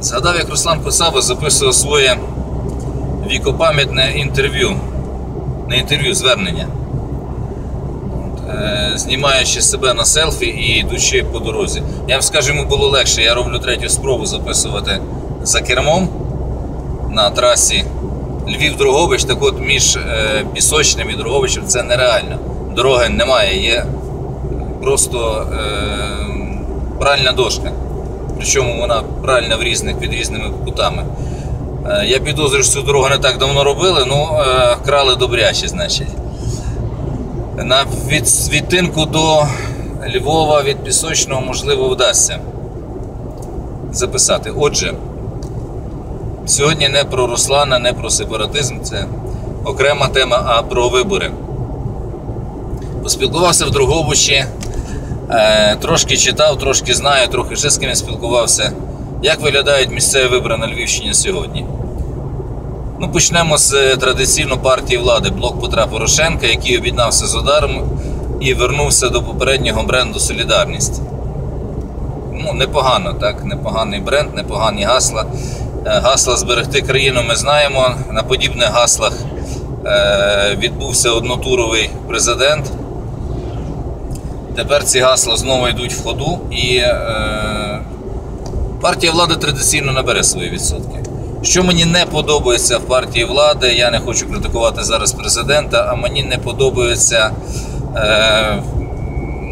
Згадав, як Руслан Косаба записував своє вікопам'ятне інтерв'ю. Не інтерв'ю, звернення. Е, Знімаючи себе на селфі і йдучи по дорозі. Я вам скажу, йому було легше. Я роблю третю спробу записувати за кермом на трасі Львів-Дрогобич. Так от між е, Пісочним і Дрогобичем це нереально. Дороги немає, є просто е, пральна дошка. Причому вона пральна в різних під різними кутами. Е, Я підозрюю, що цю дорогу не так давно робили, ну е, крали добряче, значить. На від, відтинку до Львова від Пісочного, можливо, вдасться записати. Отже, сьогодні не про Руслана, не про сепаратизм, це окрема тема, а про вибори. Поспілкувався в Дрогобичі, е, трошки читав, трошки знаю, трохи ще з ким спілкувався. Як виглядають місцеві вибори на Львівщині сьогодні? Ну, почнемо з е, традиційно партії влади Блок Петра Порошенка, який об'єднався з ударом і вернувся до попереднього бренду Солідарність. Ну, непогано, так, непоганий бренд, непогані гасла. Е, Гасла зберегти країну ми знаємо. На подібних гаслах е, відбувся однотуровий президент. Тепер ці гасла знову йдуть в ходу, і е, партія влади традиційно набере свої відсотки. Що мені не подобається в партії влади, я не хочу критикувати зараз президента, а мені не подобається е,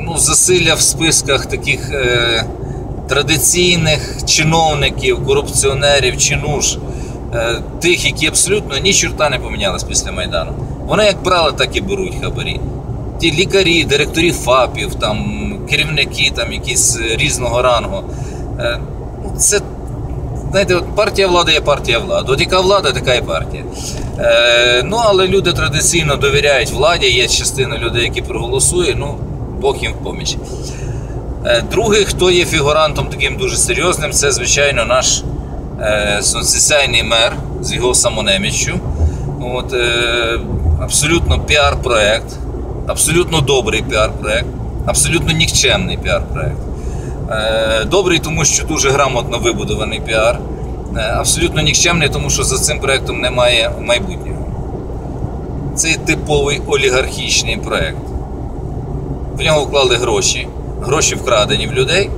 ну, засилля в списках таких е, традиційних чиновників, корупціонерів, чинуш, е, тих, які абсолютно ні чорта не помінялись після Майдану. Вони як брали, так і беруть хабарі. Ті лікарі, директорі ФАПів, там, керівники там, якісь е, різного рангу. Е, ну, це знаєте, от партія влади є партія влади. От яка влада, така і партія. Е, ну, але люди традиційно довіряють владі, є частина людей, які проголосують, ну, Бог їм в поміч. Другий, хто є фігурантом таким дуже серйозним, це, звичайно, наш е, сонцесяйний мер з його самонеміччю. От, е, абсолютно піар-проект, абсолютно добрий піар-проект, абсолютно нікчемний піар-проект. Е, Добрий, тому що дуже грамотно вибудований піар. Е, Абсолютно нікчемний, тому що за цим проектом немає майбутнього. Це типовий олігархічний проект. В нього вклали гроші, гроші вкрадені в людей,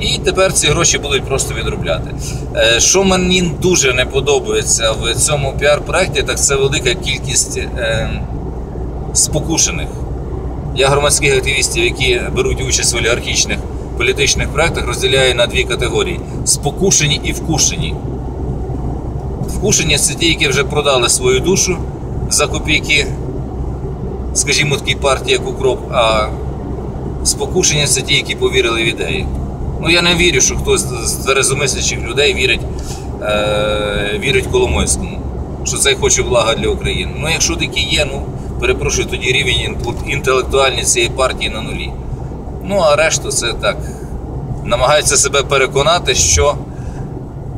і тепер ці гроші будуть просто відробляти. Е, Що мені дуже не подобається в цьому піар-проекті, так це велика кількість е, спокушених. Я громадських активістів, які беруть участь в олігархічних політичних проєктах, розділяю на дві категорії: спокушені і вкушені. Вкушені це ті, які вже продали свою душу за копійки, скажімо, такій партії, як Укроп, а спокушені це ті, які повірили в ідеї. Ну я не вірю, що хтось з тверезомислячих людей вірить, е, вірить Коломойському, що це хоче блага для України. Ну, якщо такі є, ну перепрошую, тоді рівень інтелектуальний цієї партії на нулі. Ну, а решту це так. Намагаються себе переконати, що.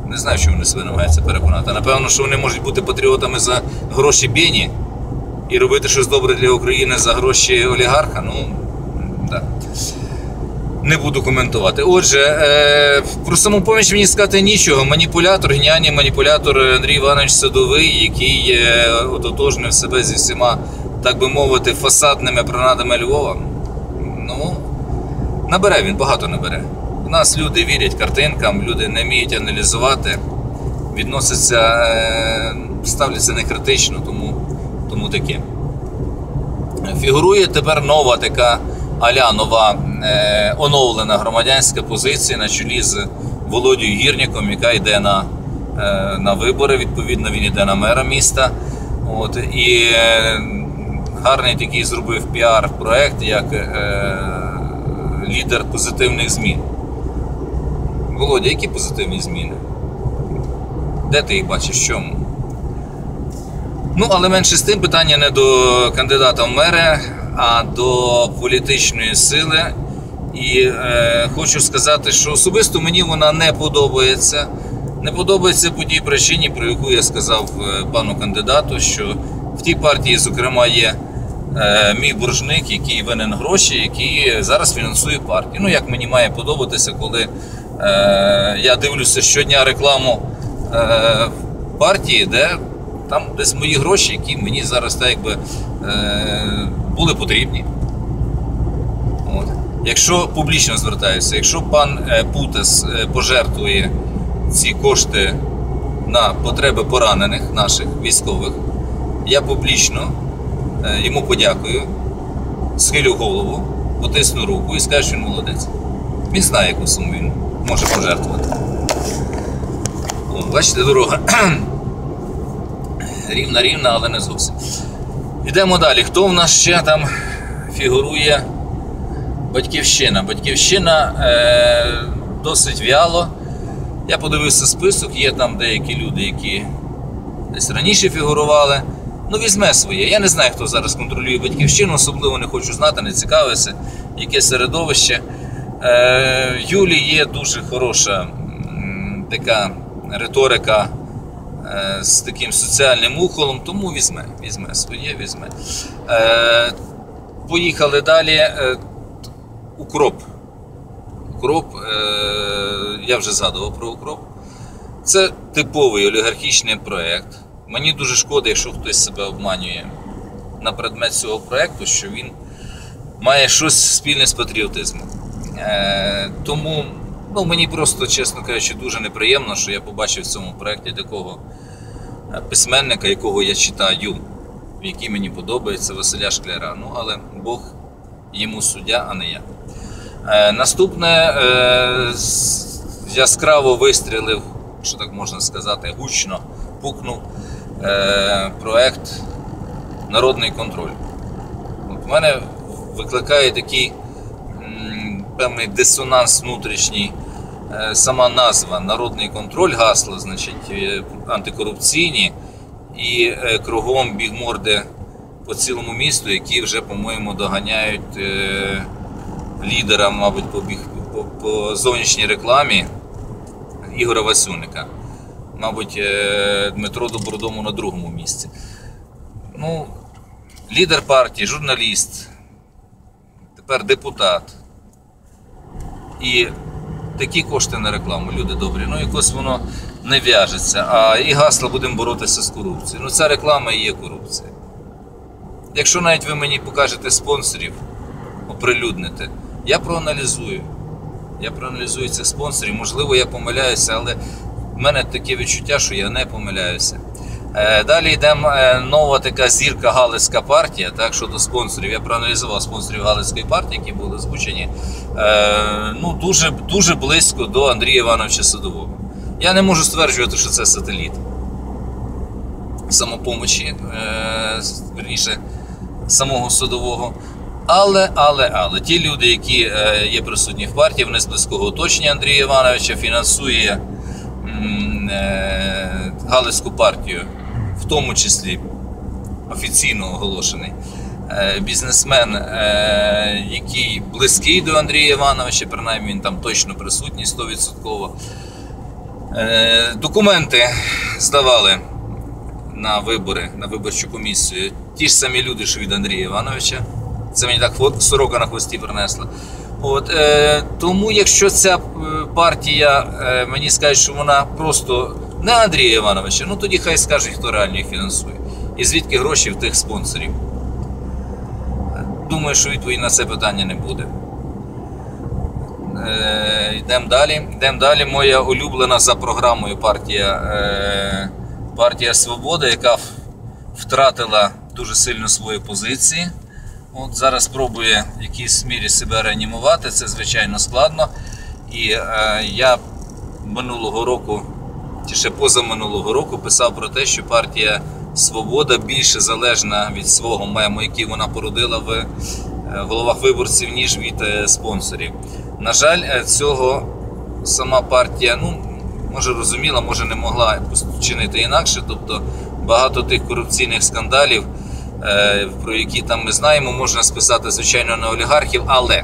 Не знаю, що вони себе намагаються переконати. Напевно, що вони можуть бути патріотами за гроші Бєні і робити щось добре для України за гроші олігарха. Ну, так. Не буду коментувати. Отже, е, про самопоміч мені сказати нічого. Маніпулятор, геніальний маніпулятор Андрій Іванович Садовий, який е, ототожнив себе зі всіма, так би мовити, фасадними пронадами Львова. Ну, набере він, багато набере. У нас люди вірять картинкам, люди не вміють аналізувати, відносяться, е, ставляться не критично, тому, тому таке. Фігурує тепер нова така аля нова е, оновлена громадянська позиція на чолі з Володією Гірніком, яка йде на, е, на вибори. Відповідно, він йде на мера міста. От, і е, гарний такий зробив піар-проект як е, лідер позитивних змін. Володя, які позитивні зміни? Де ти їх бачиш? Чому? Ну, але менше з тим питання не до кандидата в мери, а до політичної сили. І е, хочу сказати, що особисто мені вона не подобається. Не подобається по тій причині, про яку я сказав е, пану кандидату, що в тій партії, зокрема, є мій боржник, який винен гроші, який зараз фінансує партію. Ну, як мені має подобатися, коли Е, я дивлюся щодня рекламу е, партії, де там десь мої гроші, які мені зараз так якби е, були потрібні. От. Якщо публічно звертаюся, якщо пан е, Путес е, пожертвує ці кошти на потреби поранених наших військових, я публічно е, йому подякую, схилю голову, потисну руку і скажу, що він молодець. Він знає, яку суму він може пожертвувати. О, бачите, дорога рівна рівна, але не зовсім. Йдемо далі. Хто в нас ще там фігурує? Батьківщина. Батьківщина е, досить вяло. Я подивився список, є там деякі люди, які десь раніше фігурували. Ну, візьме своє. Я не знаю, хто зараз контролює батьківщину, особливо не хочу знати, не цікавився, яке середовище. Е, Юлі є дуже хороша така риторика е, з таким соціальним ухолом, тому візьме, візьме своє, візьме. Е, Поїхали далі. Е, Укроп. Укроп, е, я вже згадував про укроп. Це типовий олігархічний проєкт. Мені дуже шкода, якщо хтось себе обманює на предмет цього проєкту, що він має щось спільне з патріотизмом. Е, тому ну, мені просто, чесно кажучи, дуже неприємно, що я побачив в цьому проєкті такого е, письменника, якого я читаю, який мені подобається, Василя Шкляра. Ну, але Бог йому суддя, а не я. Е, наступне е, яскраво вистрілив, що так можна сказати, гучно пукнув проект Народний контроль. От в мене викликає такий певний дисонанс внутрішній. Е, Сама назва Народний контроль, гасло, значить, е, антикорупційні і е, кругом бігморди по цілому місту, які вже, по-моєму, доганяють е, лідера, мабуть, по, біг, по, по зовнішній рекламі Ігоря Васюника. Мабуть, е, Дмитро Добродому на другому місці. Ну, лідер партії, журналіст, тепер депутат. І такі кошти на рекламу, люди добрі, ну якось воно не в'яжеться. А і гасло будемо боротися з корупцією. Ну, ця реклама і є корупція. Якщо навіть ви мені покажете спонсорів, оприлюдните, я проаналізую. Я проаналізую цих спонсорів. Можливо, я помиляюся, але в мене таке відчуття, що я не помиляюся. Е, Далі йдемо е, нова така зірка Галицька партія. Так, щодо спонсорів, я проаналізував спонсорів Галицької партії, які були озвучені. Е, ну, дуже, дуже близько до Андрія Івановича Садового. Я не можу стверджувати, що це сателіт самопомочі, верніше, самого судового. Але, але, але ті люди, які є присутні в партії, вони з близького оточення Андрія Івановича фінансує Галицьку партію, в тому числі офіційно оголошений е, бізнесмен, е, який близький до Андрія Івановича, принаймні він там точно присутній 100%. Е, Документи здавали на вибори, на виборчу комісію. Ті ж самі люди, що від Андрія Івановича. Це мені так сорока на хвості принесла. От, е, тому, якщо ця е, партія е, мені скаже, що вона просто не Андрія Івановича, ну тоді хай скажуть, хто реально їх фінансує. І звідки гроші в тих спонсорів. Думаю, що відповіді на це питання не буде. Е, Йдемо далі. Йдемо далі. Моя улюблена за програмою партія, е, партія Свобода, яка втратила дуже сильно свої позиції. От зараз пробує в якійсь мірі себе реанімувати. Це звичайно складно. І е, я минулого року, чи ще позаминулого року, писав про те, що партія Свобода більше залежна від свого мему, який вона породила в е, головах виборців, ніж від е, спонсорів. На жаль, е, цього сама партія, ну може розуміла, може не могла чинити інакше. Тобто багато тих корупційних скандалів, про які там ми знаємо, можна списати, звичайно, на олігархів, але,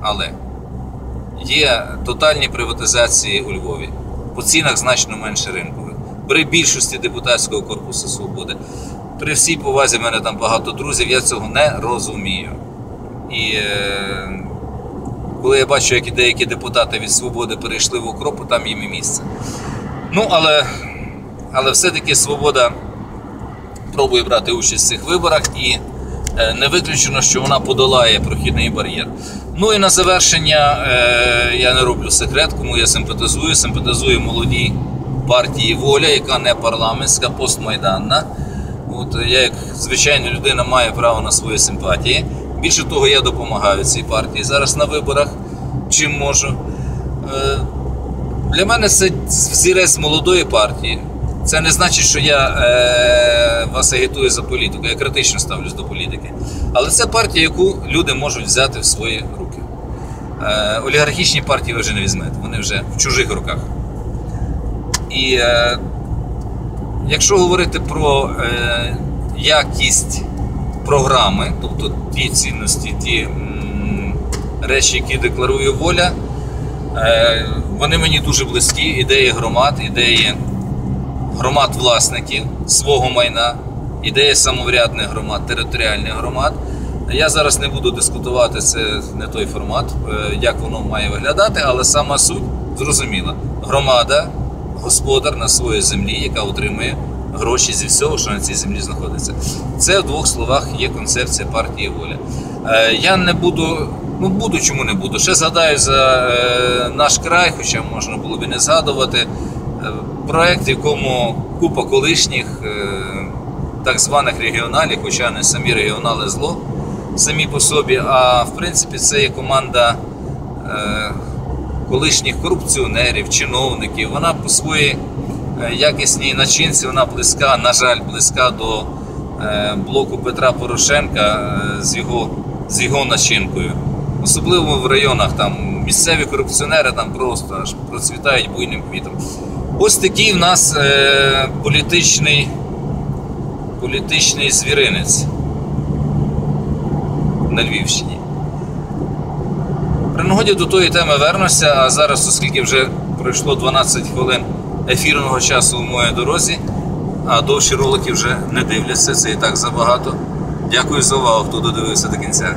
але є тотальні приватизації у Львові по цінах значно менше ринкових. При більшості депутатського корпусу свободи. При всій повазі в мене там багато друзів, я цього не розумію. І е, коли я бачу, як деякі депутати від свободи перейшли в укропу, там їм і місце. Ну, але, але все-таки свобода пробує брати участь в цих виборах і е, не виключено, що вона подолає прохідний бар'єр. Ну і на завершення е, я не роблю секрет, кому я симпатизую. Симпатизую молодій партії Воля, яка не парламентська, постмайданна. От я, як звичайна людина, маю право на свої симпатії. Більше того, я допомагаю цій партії зараз на виборах, чим можу. Е, Для мене це взірець молодої партії. Це не значить, що я е, вас агітую за політику. Я критично ставлюсь до політики. Але це партія, яку люди можуть взяти в свої руки. Е, олігархічні партії ви вже не візьмете, вони вже в чужих руках. І е, якщо говорити про е, якість програми, тобто ті цінності, ті м, речі, які декларує воля, е, вони мені дуже близькі. Ідеї громад, ідеї громад власників свого майна, ідеї самоврядних громад, територіальних громад. Я зараз не буду дискутувати, це не той формат, е, як воно має виглядати, але сама суть зрозуміла. Громада, господар на своїй землі, яка отримує гроші зі всього, що на цій землі знаходиться. Це в двох словах є концепція партії воля. Е, Я не буду, ну буду, чому не буду. Ще згадаю за е, наш край, хоча можна було б і не згадувати. Е, Проект, в якому купа колишніх е, так званих регіоналів, хоча не самі регіонали зло самі по собі, а в принципі це є команда е, колишніх корупціонерів, чиновників. Вона по своїй якісній начинці, вона близька, на жаль, близька до блоку Петра Порошенка з його, з його начинкою. Особливо в районах там місцеві корупціонери там просто аж процвітають буйним квітом. Ось такий в нас е, політичний, політичний звіринець на Львівщині. При нагоді до тої теми вернуся, а зараз, оскільки вже пройшло 12 хвилин ефірного часу в моїй дорозі, а довші ролики вже не дивляться, це і так забагато. Дякую за увагу, хто додивився до кінця.